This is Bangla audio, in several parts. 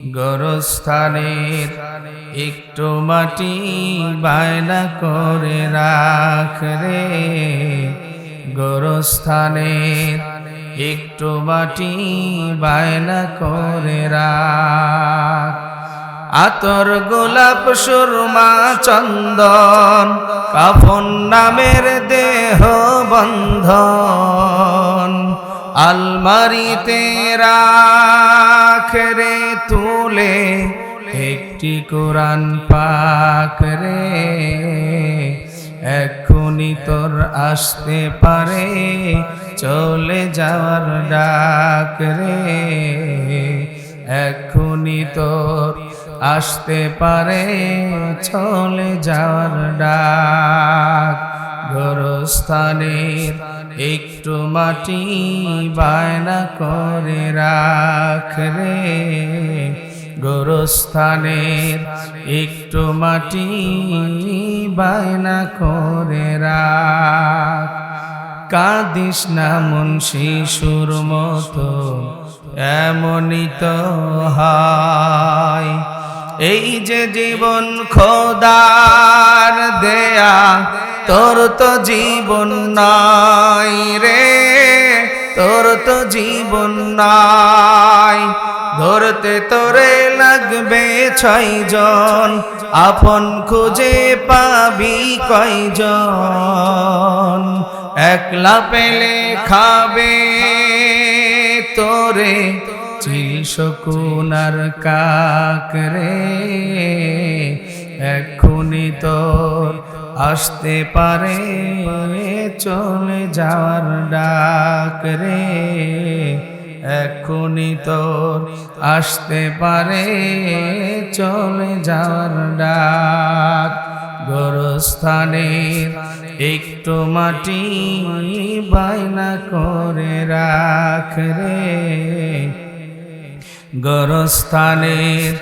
গরস্থানের একটু মাটি বায়না করে রাখ রে। গরস্থানের একটু মাটি বায়না করে রাখ। আতর গোলাপ সুরমা চন্দন, কাফন নামের দেহ বন্ধন, আলমারিতে রাখ। রে তুলে, একটি কোরআন পাক রে। এখনই তোর আসতে পারে, চলে যাওয়ার ডাক রে। এখনই তোর আসতে পারে, চলে যাওয়ার ডাক। গোরস্থানের একটু মাটি বায়না করে রাখ রে। গোরস্থানের একটু মাটি বায়না করে রাখ। কাদিস না মন শিশুর মতো, এমনই তো হয়। এই যে জীবন খোদার দেয়া তোর তো জীবন নাই রে, তোর তো জীবন নাই। ধরতে তোরে লাগবে ছয়জন, আপন খুঁজে পাবি কয়জন। একলা পেলে খাবে তোরে, চিল শকুনার কাক রে। আসতে পারে চলে যাওয়ার ডাক রে। এখনই তোর আসতে পারে চলে যাওয়ার ডাক। গোরস্থানের একটু মাটি বায়না করে রাখ রে। গরস্থানের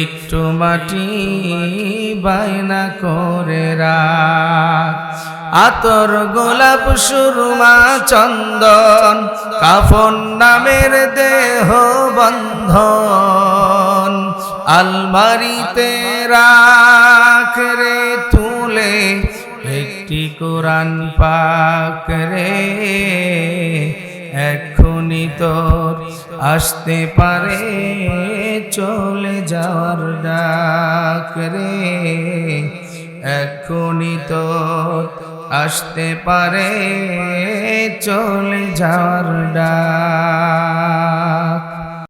একটু মাটি বায়না করে আতর গোলাপ, সুরমা, চন্দন, কাফন নামের দেহ বন্ধন আলমারিতে রাখ রে তুলে, একটি কোরআন পাক রে। এক্ষুনি তোর আসতে পারে, চলে যাওয়ার ডাক রে। এক্ষুনি তোর আসতে পারে, চলে যাওয়ার ডাক